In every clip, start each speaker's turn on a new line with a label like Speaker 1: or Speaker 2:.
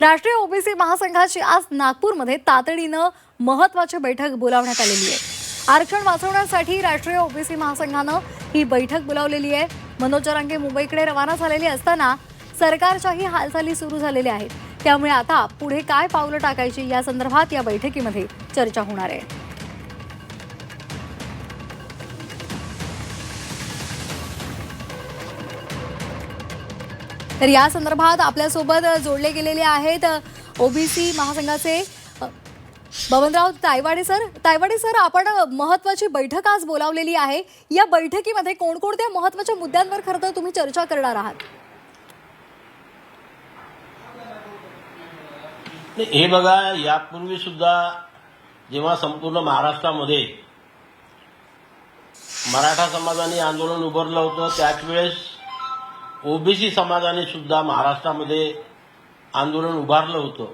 Speaker 1: राष्ट्रीय ओबीसी महासंघाची आज नागपूरमध्ये तातडीनं महत्वाची बैठक बोलावण्यात आलेली आहे. आरक्षण वाचवण्यासाठी राष्ट्रीय ओबीसी महासंघानं ही बैठक बोलावलेली आहे. मनोज जरांगे मुंबईकडे रवाना झालेले असताना सरकारच्याही हालचाली सुरू झालेल्या आहेत. त्यामुळे आता पुढे काय पावलं टाकायची या संदर्भात या बैठकीमध्ये चर्चा होणार आहे. तर या संदर्भात आपल्यासोबत जोडले गेलेले आहेत ओबीसी महासंघाचे बबनराव तायवाडे सर. तायवाडे सर आपण महत्वाची बैठक आज बोलावलेली आहे. या बैठकीमध्ये कोणकोणत्या महत्त्वाच्या मुद्द्यांवर खरं तर तुम्ही चर्चा करणार आहात?
Speaker 2: हे बघा यापूर्वी सुद्धा जेव्हा संपूर्ण महाराष्ट्रामध्ये मराठा समाजाने आंदोलन उभारलं होतं त्याच वेळेस ओबीसी समाजाने सुद्धा महाराष्ट्रामध्ये आंदोलन उभारलं होतं.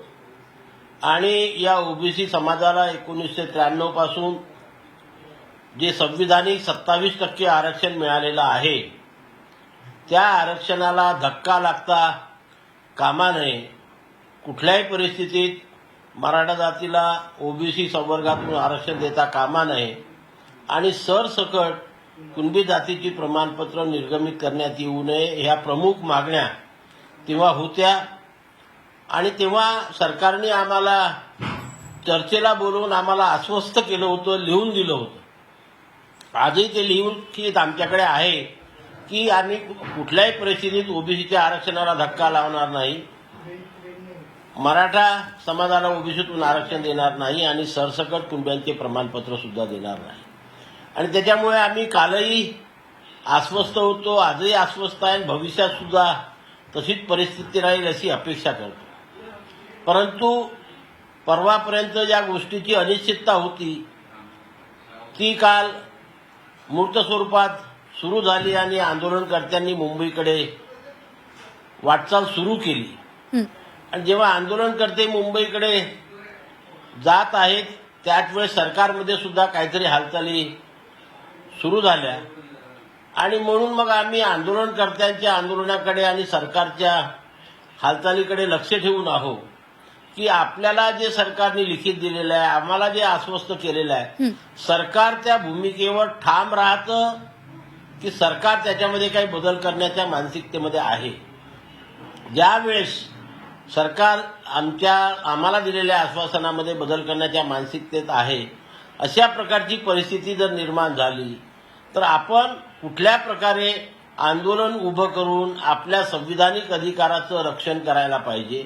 Speaker 2: आणि या ओबीसी समाजाला एकोणीसशे त्र्याण्णवपासून जे संविधानिक सत्तावीस टक्के आरक्षण मिळालेलं आहे त्या आरक्षणाला धक्का लागता कामा नये कुठल्याही परिस्थितीत मराठा जातीला ओबीसी संवर्गातून आरक्षण देता कामा नये आणि सरसकट कुणबी जातीची प्रमाणपत्र निर्गमित करण्यात येऊ नये ह्या प्रमुख मागण्या तेव्हा होत्या. आणि तेव्हा सरकारने आम्हाला चर्चेला बोलवून आम्हाला आश्वस्त केलं होतं लिहून दिलं होतं. आजही ते लिहून आमच्याकडे आहे की आम्ही कुठल्याही परिस्थितीत ओबीसीच्या आरक्षणाला धक्का लावणार नाही. मराठा समाजाला ओबीसीतून आरक्षण देणार नाही आणि सरसकट कुंब्यांचे प्रमाणपत्र सुद्धा देणार नाही. आणि त्याच्यामुळे आम्ही कालही आश्वस्त होतो आजही आश्वस्त आहे आणि भविष्यात सुद्धा तशीच परिस्थिती राहील अशी अपेक्षा करतो परंतु परवापर्यंत ज्या गोष्टीची अनिश्चितता होती ती काल मूर्त स्वरूपात सुरू झाली आणि आंदोलनकर्त्यांनी मुंबईकडे वाटचाल सुरू केली. आणि जेव्हा आंदोलनकर्ते मुंबईकडे जात आहेत त्याच वेळेस सरकारमध्ये सुद्धा काहीतरी हालचाली सुरू झाल्या आणि म्हणून मग आम्ही आंदोलनकर्त्यांच्या आंदोलनाकडे आणि सरकारच्या हालचालीकडे लक्ष ठेवून आहोत की आपल्याला जे सरकारने लिखित दिलेलं आहे आम्हाला जे आश्वस्त केलेलं आहे. सरकार त्या भूमिकेवर ठाम राहतं की सरकार त्याच्यामध्ये काही बदल करण्याच्या मानसिकतेमध्ये आहे ज्यावेळेस सरकार आमच्या आम्हाला दिलेल्या आश्वासनामध्ये बदल करण्याच्या मानसिकतेत आहे अशा प्रकारची परिस्थिती जर निर्माण झाली तर आपण कुठल्या प्रकारे आंदोलन उभं करून आपल्या संविधानिक अधिकाराचं रक्षण करायला पाहिजे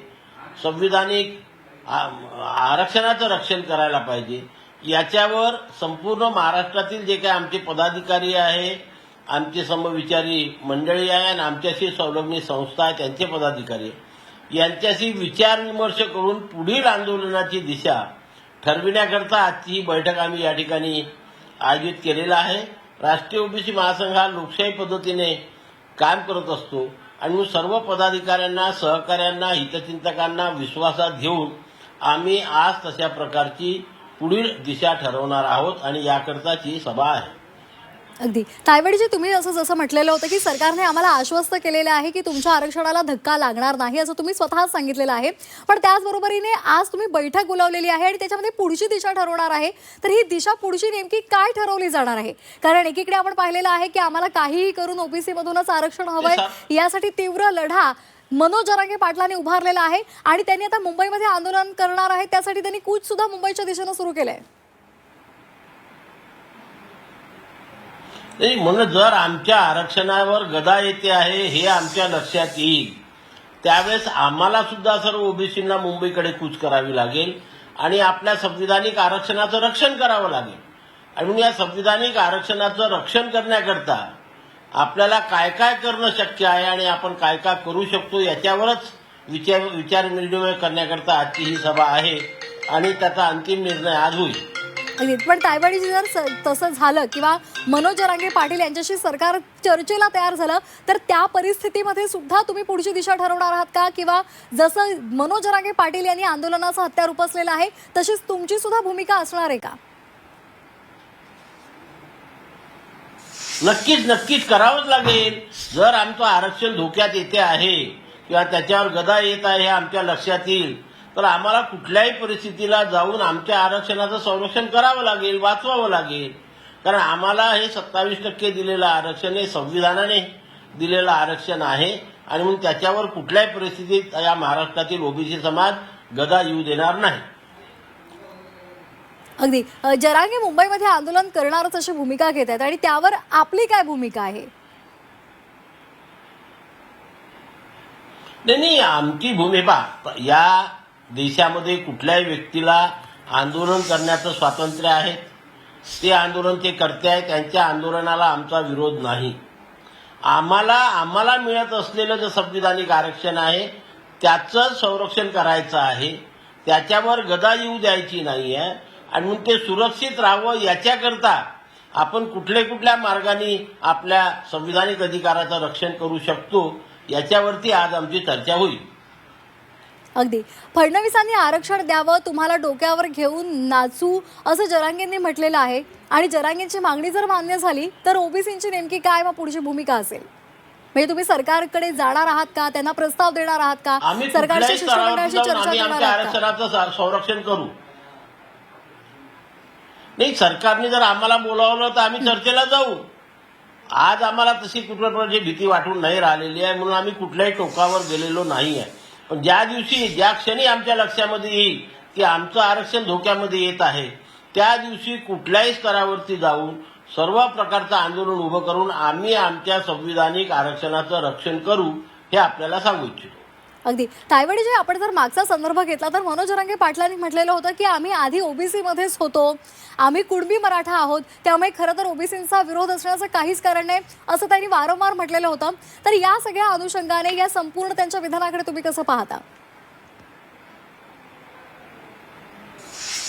Speaker 2: संविधानिक आरक्षणाचं रक्षण करायला पाहिजे याच्यावर संपूर्ण महाराष्ट्रातील जे काही आमचे पदाधिकारी आहे आमचे समविचारी मंडळी आहे आणि आमच्याशी संलग्नित संस्था आहे त्यांचे पदाधिकारी यांच्याशी विचार विमर्श करून पुढील आंदोलनाची दिशा ठरविण्याकरता आजची ही बैठक आम्ही या ठिकाणी आयोजित केलेला आहे. राष्ट्रीय ओबीसी महासंघ हा लोकशाही पद्धतीने काम करत असतो. आणि सर्व पदाधिकाऱ्यांना सहकाऱ्यांना हितचिंतकांना विश्वासात घेऊन आम्ही आज तशा प्रकारची पुढील दिशा ठरवणार आहोत आणि याकरताची सभा आहे.
Speaker 1: अगदी. तायवाडीजी तुम्ही असं जसं म्हटलेलं होतं की सरकारने आम्हाला आश्वस्त केलेलं आहे की तुमच्या आरक्षणाला धक्का लागणार नाही असं तुम्ही स्वतःच सांगितलेलं आहे. पण त्याचबरोबरीने आज तुम्ही बैठक बोलावलेली आहे आणि त्याच्यामध्ये पुढची दिशा ठरवणार आहे. तर ही दिशा पुढची नेमकी काय ठरवली जाणार आहे? कारण एकीकडे आपण पाहिलेलं आहे की आम्हाला काहीही करून ओबीसी मधूनच आरक्षण हवंय. यासाठी तीव्र लढा मनोज जरांगे पाटलांनी उभारलेला आहे आणि त्यांनी आता मुंबईमध्ये आंदोलन करणार आहे. त्यासाठी त्यांनी कूच सुद्धा मुंबईच्या दिशेनं सुरू केलंय.
Speaker 2: नाही म्हणून जर आमच्या आरक्षणावर गदा येते आहे हे आमच्या लक्षात येईल. त्यावेळेस आम्हाला सुद्धा सर्व ओबीसींना मुंबईकडे कूच करावी लागेल आणि आपल्या संविधानिक आरक्षणाचं रक्षण करावं लागेल. आणि म्हणून या संविधानिक आरक्षणाचं रक्षण करण्याकरता आपल्याला काय काय करणं शक्य आहे आणि आपण काय काय करू शकतो याच्यावरच विचार विचारविनिमय करण्याकरता आजची ही सभा आहे आणि त्याचा अंतिम निर्णय आज होईल.
Speaker 1: अगदी. पण तायवाडीची जर स- तसं झालं किंवा मनोज जरांगे पाटील यांच्याशी सरकार चर्चेला तयार झालं तर त्या परिस्थितीमध्ये सुद्धा तुम्ही पुढची दिशा ठरवणार आहात का? किंवा जसं मनोज जरांगे पाटील यांनी आंदोलनाचं हत्यार उपसलेलं आहे तशीच तुमची सुद्धा भूमिका असणार आहे का?
Speaker 2: नक्कीच नक्कीच करावंच लागेल. जर आमचं आरक्षण धोक्यात येते आहे किंवा त्याच्यावर गदा येत आहे आमच्या लक्षात येईल. तर आम्हाला कुठल्याही परिस्थितीला जाऊन आमच्या आरक्षणाचं संरक्षण करावं लागेल वाचवावं लागेल. कारण आम्हाला हे सत्तावीस टक्के दिलेलं आरक्षण हे संविधानाने दिलेलं आरक्षण आहे. आणि म्हणून त्याच्यावर कुठल्याही परिस्थितीत या महाराष्ट्रातील ओबीसी समाज गदा येऊ देणार नाही.
Speaker 1: अगदी. जरांगे मुंबईमध्ये आंदोलन करणारच अशी भूमिका घेत आहेत. आणि त्यावर आपली काय भूमिका आहे?
Speaker 2: नाही नाही आमची भूमिका या देशामध्ये कुठल्याही व्यक्तीला आंदोलन करण्याचं स्वातंत्र्य आहे. ते आंदोलन ते करते आहे. त्यांच्या आंदोलनाला आमचा विरोध नाही. आम्हाला आम्हाला मिळत असलेलं जे संविधानिक आरक्षण आहे त्याचं संरक्षण करायचं आहे. त्याच्यावर गदा येऊ द्यायची नाही आहे. आणि म्हणून ते सुरक्षित राहावं याच्याकरता आपण कुठल्या कुठल्या मार्गाने आपल्या संविधानिक अधिकाराचं रक्षण करू शकतो याच्यावरती आज आमची चर्चा होईल.
Speaker 1: अगदी. फडणवीसांनी आरक्षण द्यावं तुम्हाला डोक्यावर घेऊन नाचू असं जरांगेंनी म्हटलेलं आहे. आणि जरांगेंची मागणी जर मान्य झाली तर ओबीसींची नेमकी काय मग पुढची भूमिका असेल? म्हणजे तुम्ही सरकारकडे जाणार आहात का? त्यांना प्रस्ताव देणार आहात का? सरकारच्या शिष्टमंडळाशी चर्चा करणार आहात
Speaker 2: संरक्षण करू. नाही सरकारने जर आम्हाला बोलावलं तर आम्ही चर्चेला जाऊ. आज आम्हाला तशी कुठल्या प्रकारची भीती वाटून नाही राहिलेली आहे म्हणून आम्ही कुठल्याही टोकावर गेलेलो नाही आहे पण ज्या दिवशी ज्या क्षणी आमच्या लक्षामध्ये येईल की आमचं आरक्षण धोक्यामध्ये येत आहे त्या दिवशी कुठल्याही स्तरावरती जाऊन सर्व प्रकारचं आंदोलन उभं करून आम्ही आमच्या संविधानिक आरक्षणाचं रक्षण करू हे आपल्याला सांगू इच्छितो.
Speaker 1: अगदी. तायवाडी जे आपण जर मागचा संदर्भ घेतला तर मनोज रंगे पाटलांनी म्हटलेलं होतं की आम्ही आधी ओबीसी मध्येच होतो. आम्ही कुणबी मराठा आहोत. त्यामुळे खरं तर ओबीसींचा विरोध असण्याचं काहीच कारण नाही असं त्यांनी वारंवार म्हटलेलं होतं. तर या सगळ्या अनुषंगाने या संपूर्ण त्यांच्या विधानाकडे तुम्ही कसं पाहता?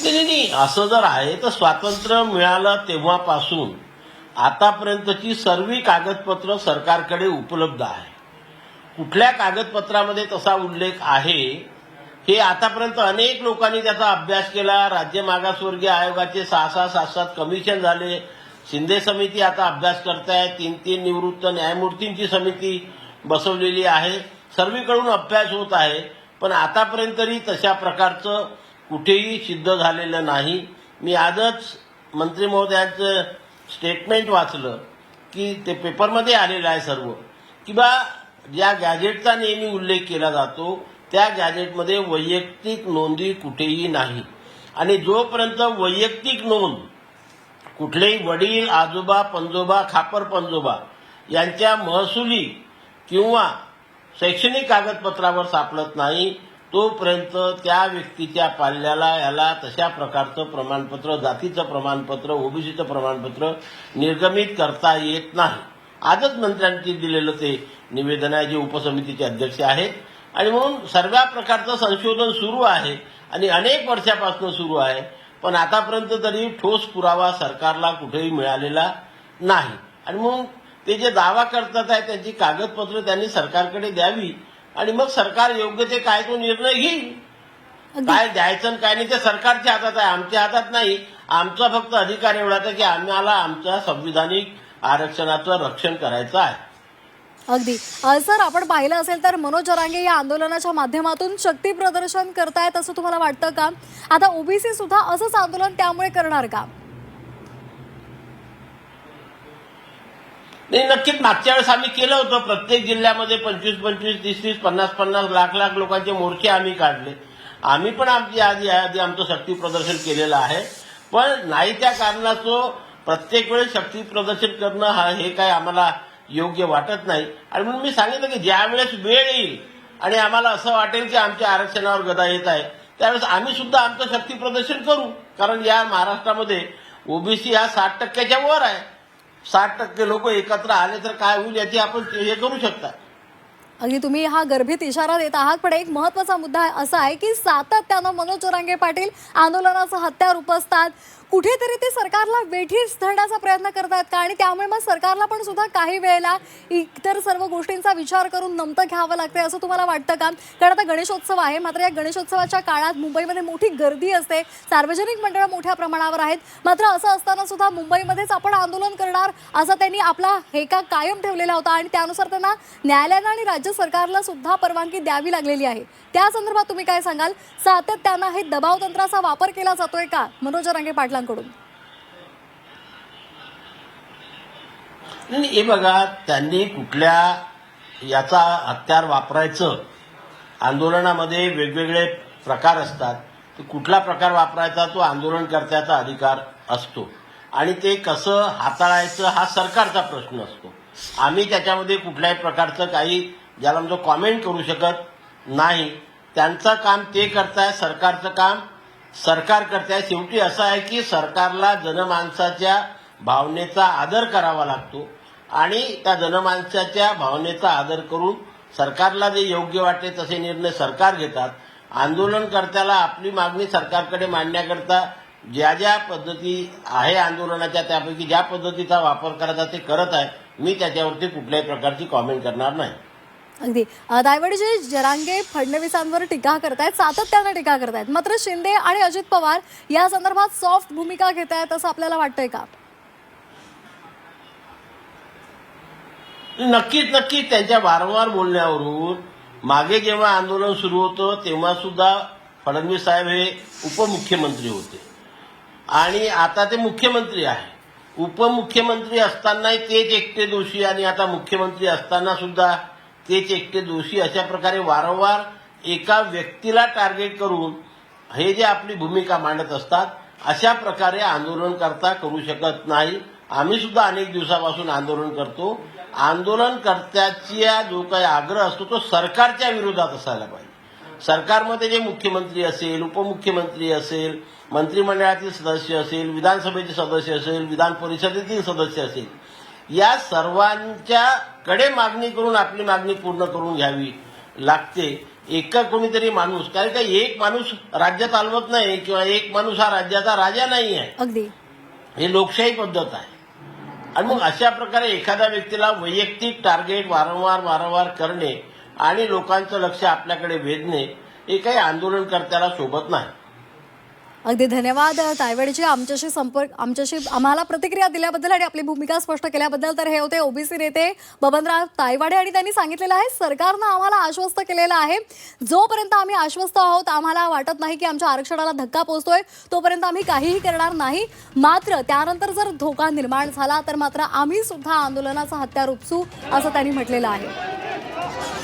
Speaker 2: नाही, नाही असं जर आहे तर स्वातंत्र्य मिळालं तेव्हापासून. आतापर्यंतची सर्व कागदपत्र सरकारकडे उपलब्ध आहे कुठल्या कागदपत्रामध्ये तसा उल्लेख आहे हे आतापर्यंत अनेक लोकांनी त्याचा अभ्यास केला. राज्य मागासवर्गीय आयोगाचे सहा सहा सात सात कमिशन झाले. शिंदे समिती आता अभ्यास करताय तीन तीन निवृत्त न्यायमूर्तींची समिती बसवलेली आहे. सर्वीकडून अभ्यास होत आहे. पण आतापर्यंत तरी तशा प्रकारचं कुठेही सिद्ध झालेलं नाही. मी आजच मंत्री महोदयांचं स्टेटमेंट वाचलं की ते पेपरमध्ये आलेलं आहे सर्व. की बा ज्या गॅजेटचा नेहमी उल्लेख केला जातो त्या गॅजेटमध्ये वैयक्तिक नोंदी कुठेही नाही. आणि जोपर्यंत वैयक्तिक नोंद कुठलेही वडील आजोबा पंजोबा खापर पंजोबा यांच्या महसुली किंवा शैक्षणिक कागदपत्रावर सापडत नाही तोपर्यंत त्या व्यक्तीच्या पाल्याला याला तशा प्रकारचं प्रमाणपत्र जातीचं प्रमाणपत्र ओबीसीचं प्रमाणपत्र निर्गमित करता येत नाही. आजच मंत्र्यांनी दिलेलं ते निवेदन आहे जे उपसमितीचे अध्यक्ष आहेत. आणि म्हणून सर्व प्रकारचं संशोधन सुरू आहे आणि अनेक वर्षापासून सुरू आहे. पण आतापर्यंत तरी ठोस पुरावा सरकारला कुठेही मिळालेला नाही. आणि म्हणून ते जे दावा करतात आहे त्यांची कागदपत्र त्यांनी सरकारकडे द्यावी. आणि मग सरकार योग्य ते काय तो निर्णय घेईल? काय द्यायचं आणि काय नाही ते सरकारच्या हातात आहे आमच्या हातात नाही. आमचा फक्त अधिकार एवढाच की आम्हाला आमच्या संविधानिक आरक्षणाचं रक्षण करायचं आहे.
Speaker 1: अगदी. सर आपण पाहिलं असेल तर मनोज जरांगे या आंदोलनाच्या माध्यमातून शक्ती प्रदर्शन करतायत असं तुम्हाला वाटतं का? आता ओबीसी सुद्धा असंच आंदोलन त्यामुळे करणार का?
Speaker 2: नाही नक्कीच मागच्या वेळेस आम्ही केलं होतं. प्रत्येक जिल्ह्यामध्ये पंचवीस पंचवीस तीस तीस पन्नास पन्नास लाख लाख लोकांचे मोर्चे आम्ही काढले. आम्ही पण आमची आधी आधी आमचं शक्ती प्रदर्शन केलेलं आहे. पण नाही त्या कारणाचं प्रत्येक वेळेस शक्ती प्रदर्शन करणं हा हे काय आम्हाला योग्य वाटत नाही. आणि म्हणून मी सांगितलं की ज्यावेळेस वेळ येईल आणि आम्हाला असं वाटेल की आमच्या आरक्षणावर गदा येत आहे त्यावेळेस आम्ही सुद्धा आमचं शक्ती प्रदर्शन करू. कारण या महाराष्ट्रामध्ये ओबीसी हा साठ टक्क्याच्या वर आहे. साठ टक्के लोक एकत्र आले तर काय होईल याची आपण हे करू शकता.
Speaker 1: अगदी तुम्ही हा गर्भित इशारा देत आहात पण एक महत्त्वाचा मुद्दा असा आहे की सातत्यानं मनोज जरांगे पाटील आंदोलनाचं हत्यार उपसतात. कुठेतरी ते सरकारला वेठीस धरण्याचा प्रयत्न करतात का? आणि त्यामुळे मग सरकारला पण सुद्धा काही वेळेला इतर सर्व गोष्टींचा विचार करून नमतं घ्यावं लागतंय असं तुम्हाला वाटतं का? कारण आता गणेशोत्सव आहे मात्र या गणेशोत्सवाच्या काळात मुंबईमध्ये मोठी गर्दी असते. सार्वजनिक मंडळं मोठ्या प्रमाणावर आहेत. मात्र असं असताना सुद्धा मुंबईमध्येच आपण आंदोलन करणार असा त्यांनी आपला हेका कायम ठेवलेला होता आणि त्यानुसार त्यांना न्यायालयानं आणि राज्य सरकारला सुद्धा परवानगी द्यावी लागलेली आहे. त्या संदर्भात तुम्ही काय सांगाल? सातत्यानं हे दबाव तंत्राचा वापर केला जातोय का? मनोज रांगे पाटलांकडून
Speaker 2: नाही हे बघा त्यांनी कुठल्या याचा हत्यार वापरायचं आंदोलनामध्ये वेगवेगळे प्रकार असतात ते कुठला प्रकार वापरायचा तो आंदोलनकर्त्याचा अधिकार असतो. आणि ते कसं हाताळायचं हा सरकारचा प्रश्न असतो. आम्ही त्याच्यामध्ये कुठल्याही प्रकारचं काही ज्याला म्हणजे कॉमेंट करू शकत नाही. त्यांचं काम ते करताय सरकारचं काम सरकारकरत्या शेवटी असं आहे की सरकारला जनमानसाच्या भावनेचा आदर करावा लागतो आणि त्या जनमानसाच्या भावनेचा आदर करून सरकारला जे योग्य वाटते तसे निर्णय सरकार घेतात. आंदोलनकर्त्याला आपली मागणी सरकारकडे मांडण्याकरता ज्या ज्या पद्धती आहे आंदोलनाच्या त्यापैकी ज्या पद्धतीचा वापर करायचा ते करत आहे मी त्याच्यावरती कुठल्याही प्रकारची कॉमेंट करणार नाही.
Speaker 1: अगदी. अ, दायवडीजी जरांगे फडणवीसांवर टीका करतायत सातत्यानं टीका करतायत. मात्र शिंदे आणि अजित पवार या संदर्भात सॉफ्ट भूमिका घेत आहेत असं आपल्याला वाटतंय का?
Speaker 2: नक्कीच नक्कीच. त्यांच्या वारंवार बोलण्यावरून मागे जेव्हा आंदोलन सुरू होतं तेव्हा सुद्धा फडणवीस साहेब हे उपमुख्यमंत्री होते. आणि आता ते मुख्यमंत्री आहे. उपमुख्यमंत्री असतानाही तेच एकटे दोषी आणि आता मुख्यमंत्री असताना सुद्धा तेच एकटे दोषी अशा प्रकारे वारंवार एका व्यक्तीला टार्गेट करून हे जे आपली भूमिका मांडत असतात अशा प्रकारे आंदोलन करता करू शकत नाही. आम्ही सुद्धा अनेक दिवसापासून आंदोलन करतो. आंदोलनकर्त्याचा जो काही आग्रह असतो तो सरकारच्या विरोधात असायला पाहिजे. सरकारमध्ये जे मुख्यमंत्री असेल उपमुख्यमंत्री असेल मंत्रिमंडळातील सदस्य असेल विधानसभेचे सदस्य असेल विधान परिषदेतील सदस्य असेल या सर्वांच्या कडे मागणी करून आपली मागणी पूर्ण करून घ्यावी लागते. एका कोणीतरी माणूस कारण का एक माणूस राज्य चालवत नाही किंवा एक माणूस हा राज्याचा राजा नाही आहे.
Speaker 1: अगदी.
Speaker 2: ही लोकशाही पद्धत आहे. आणि मग अशा प्रकारे एखाद्या व्यक्तीला वैयक्तिक टार्गेट वारंवार वारंवार करणे आणि लोकांचं लक्ष आपल्याकडे वेधणे हे काही आंदोलनकर्त्याला शोभत नाही.
Speaker 1: अगदी धन्यवाद तायवाडीजी आमच्याशी संपर्क आमच्याशी आम्हाला प्रतिक्रिया दिल्याबद्दल आणि आपली भूमिका स्पष्ट केल्याबद्दल तर हे होते ओबीसी नेते बबनराव तायवाडे आणि त्यांनी सांगितलेलं आहे सरकारनं आम्हाला आश्वस्त केलेलं आहे. जोपर्यंत आम्ही आश्वस्त आहोत आम्हाला वाटत नाही की आमच्या आरक्षणाला धक्का पोहोचतोय तोपर्यंत आम्ही काहीही करणार नाही. मात्र त्यानंतर जर धोका निर्माण झाला तर मात्र आम्ही सुद्धा आंदोलनाचा हत्यार उपसू असं त्यांनी म्हटलेलं आहे.